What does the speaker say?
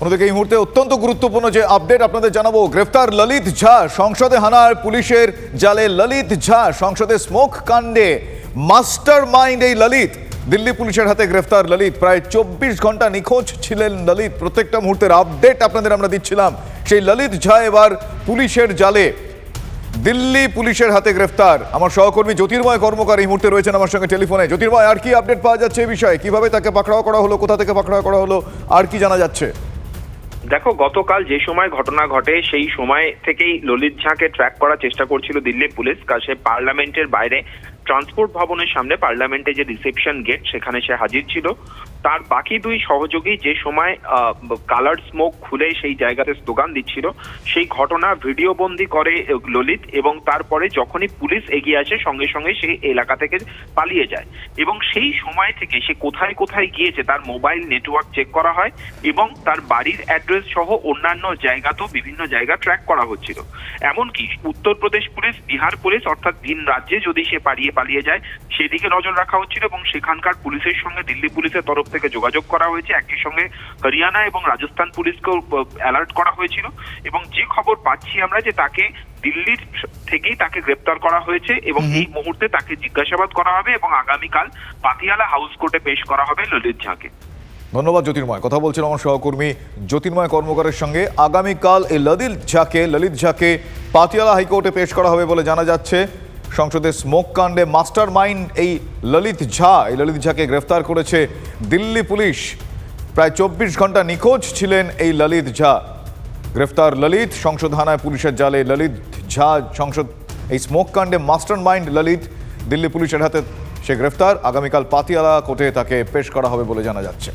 অন্যদিকে এই মুহূর্তে অত্যন্ত গুরুত্বপূর্ণ যে আপডেট আপনাদের জানাব, গ্রেফতার ললিত ঝা, সংসদে হানার পুলিশের জালে ললিত ঝা, সংসদে স্মোক কাণ্ডে মাস্টার মাইন্ড এই ললিত। দিল্লি পুলিশের হাতে গ্রেফতার ললিত। প্রায় চব্বিশ ঘণ্টা নিখোঁজ ছিলেন ললিত। প্রত্যেকটা মুহূর্তের আপডেট আপনাদের আমরা দিচ্ছিলাম। সেই ললিত ঝা এবার পুলিশের জালে। দিল্লি পুলিশের হাতে গ্রেফতার। আমার সহকর্মী জ্যোতির্ময় কর্মকার এই মুহূর্তে রয়েছেন আমার সঙ্গে টেলিফোনে। জ্যোতির্ময়, আর কি আপডেট পাওয়া যাচ্ছে এই বিষয়ে? কীভাবে তাকে পাকড়াও করা হলো? কোথা থেকে পাকড়াও করা হলো? আর কি জানা যাচ্ছে? দেখো, গতকাল যে সময় ঘটনা ঘটে, সেই সময় থেকেই ললিত ঝাঁকে ট্র্যাক করার চেষ্টা করছিল দিল্লি পুলিশ। কাছে সে পার্লামেন্টের বাইরে ট্রান্সপোর্ট ভবনের সামনে পার্লামেন্টে যে রিসেপশন গেট সেখানে সে হাজির ছিল। তার বাকি দুই সহযোগী যে সময় কালার স্মোক খুলে সেই জায়গাতে স্লোগান দিচ্ছিল, সেই ঘটনা ভিডিও বন্দি করে ললিত এবং তারপরে যখনই পুলিশ এগিয়ে আসে, সঙ্গে সঙ্গে সেই এলাকা থেকে পালিয়ে যায়। এবং সেই সময় থেকে সে কোথায় কোথায় গিয়েছে, তার মোবাইল নেটওয়ার্ক চেক করা হয় এবং তার বাড়ির অ্যাড্রেস সহ অন্যান্য জায়গাতেও বিভিন্ন জায়গা ট্র্যাক করা হচ্ছিল। এমনকি উত্তরপ্রদেশ পুলিশ, বিহার পুলিশ অর্থাৎ ভিন রাজ্যে যদি সে পালিয়ে পালিয়ে যায় সেদিকে নজর রাখা হচ্ছিল এবং সেখানকার পুলিশের সঙ্গে দিল্লি পুলিশের তরফ থেকে যোগাযোগ করা হয়েছে। একই সঙ্গে হরিয়ানা এবং রাজস্থান পুলিশকেও অ্যালার্ট করা হয়েছিল। এবং যে খবর পাচ্ছি আমরা যে তাকে দিল্লির থেকেই তাকে গ্রেপ্তার করা হয়েছে এবং এই মুহূর্তে তাকে জিজ্ঞাসাবাদ করা হবে এবং আগামীকাল পাতিয়ালা হাউস কোর্টে পেশ করা হবে ললিত ঝাঁকে। ধন্যবাদ জ্যোতির্ময়। কথা বলছিল আমার সহকর্মী জ্যোতির্ময় কর্মকারের সঙ্গে। আগামীকাল এই ললিত ঝাকে ললিত ঝাকে পাতিয়ালা হাইকোর্টে পেশ করা হবে বলে জানা যাচ্ছে। সংসদে স্মোক কাণ্ডে মাস্টার মাইন্ড এই ললিত ঝা। এই ললিত ঝাকে গ্রেফতার করেছে দিল্লি পুলিশ। প্রায় চব্বিশ ঘণ্টা নিখোঁজ ছিলেন এই ললিত ঝা। গ্রেফতার ললিত, সংসদ হানায় পুলিশের জালে ললিত ঝা। সংসদ এই স্মোক কাণ্ডে মাস্টার মাইন্ড ললিত, দিল্লি পুলিশের হাতে সে গ্রেফতার। আগামীকাল পাতিয়ালা কোর্টে তাকে পেশ করা হবে বলে জানা যাচ্ছে।